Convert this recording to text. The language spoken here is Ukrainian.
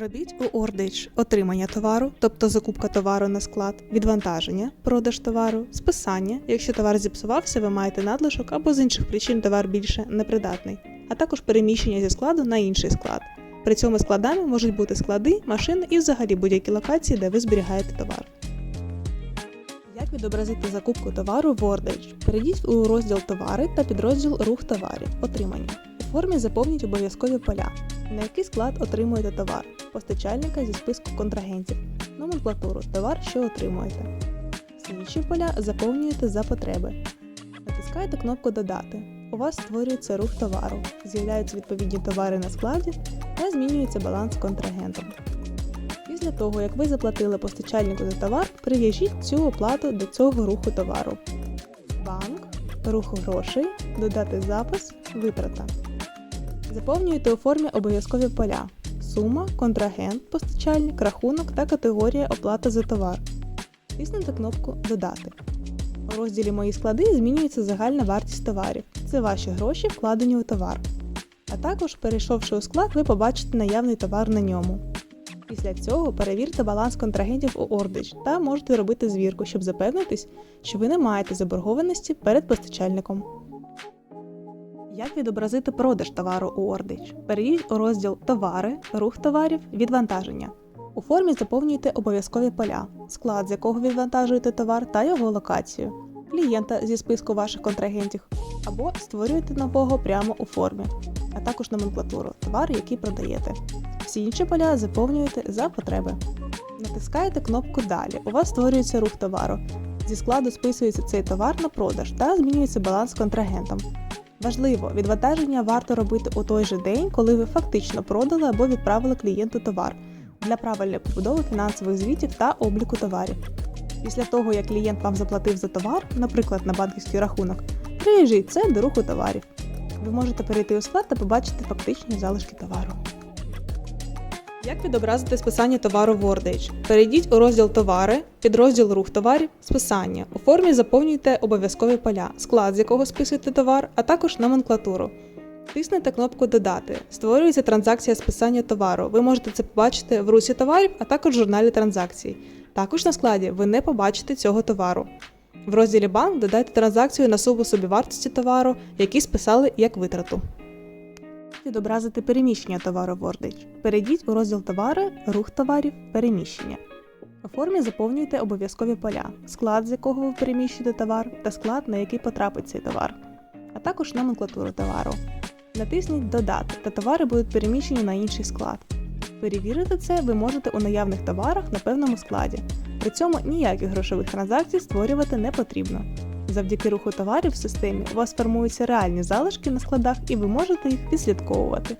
Робіть у Ордич отримання товару, тобто закупка товару на склад, відвантаження, продаж товару, списання. Якщо товар зіпсувався, ви маєте надлишок або з інших причин товар більше непридатний, а також переміщення зі складу на інший склад. При цьому складами можуть бути склади, машини і взагалі будь-які локації, де ви зберігаєте товар. Як відобразити закупку товару в Ордич? Перейдіть у розділ Товари та підрозділ Рух товарів. Отримання. Формі заповніть обов'язкові поля, на який склад отримуєте товар, постачальника зі списку контрагентів, номенклатуру, товар, що отримуєте. Інші поля заповнюєте за потреби. Натискаєте кнопку Додати. У вас створюється рух товару, з'являються відповідні товари на складі та змінюється баланс з контрагентом. Після того, як ви заплатили постачальнику за товар, прив'яжіть цю оплату до цього руху товару. Банк, рух грошей, додати запис, витрата. Заповнюєте у формі обов'язкові поля: сума, контрагент, постачальник, рахунок та категорія оплата за товар. Тиснете кнопку Додати. У розділі Мої склади змінюється загальна вартість товарів. Це ваші гроші, вкладені у товар. А також, перейшовши у склад, ви побачите наявний товар на ньому. Після цього перевірте баланс контрагентів у Ордич та можете робити звірку, щоб запевнитись, що ви не маєте заборгованості перед постачальником. Як відобразити продаж товару у Ордич? Перейдіть у розділ Товари, рух товарів, відвантаження. У формі заповнюйте обов'язкові поля, склад, з якого відвантажуєте товар та його локацію, клієнта зі списку ваших контрагентів, або створюєте нового прямо у формі, а також номенклатуру товару, який продаєте. Всі інші поля заповнюєте за потреби. Натискаєте кнопку Далі. У вас створюється рух товару. Зі складу списується цей товар на продаж та змінюється баланс з контрагентом. Важливо, відвантаження варто робити у той же день, коли ви фактично продали або відправили клієнту товар для правильної побудови фінансових звітів та обліку товарів. Після того, як клієнт вам заплатив за товар, наприклад, на банківський рахунок, приїжджіть це до руху товарів. Ви можете перейти у склад та побачити фактичні залишки товару. Як відобразити списання товару в? Перейдіть у розділ Товари, підрозділ Рух товарів, списання. У формі заповнюйте обов'язкові поля, склад, з якого списуєте товар, а також номенклатуру. Тиснете кнопку Додати. Створюється транзакція списання товару. Ви можете це побачити в русі товарів, а також в журналі транзакцій. Також на складі ви не побачите цього товару. В розділі Банк додайте транзакцію на суму собівартості товару, які списали як витрату. Відобразити переміщення товару в Wordage. Перейдіть у розділ Товари, рух товарів, переміщення. У формі заповнюйте обов'язкові поля, склад, з якого ви переміщуєте товар, та склад, на який потрапить цей товар, а також номенклатуру товару. Натисніть Додати, та товари будуть переміщені на інший склад. Перевірити це ви можете у наявних товарах на певному складі. При цьому ніяких грошових транзакцій створювати не потрібно. Завдяки руху товарів в системі у вас формуються реальні залишки на складах і ви можете їх відслідковувати.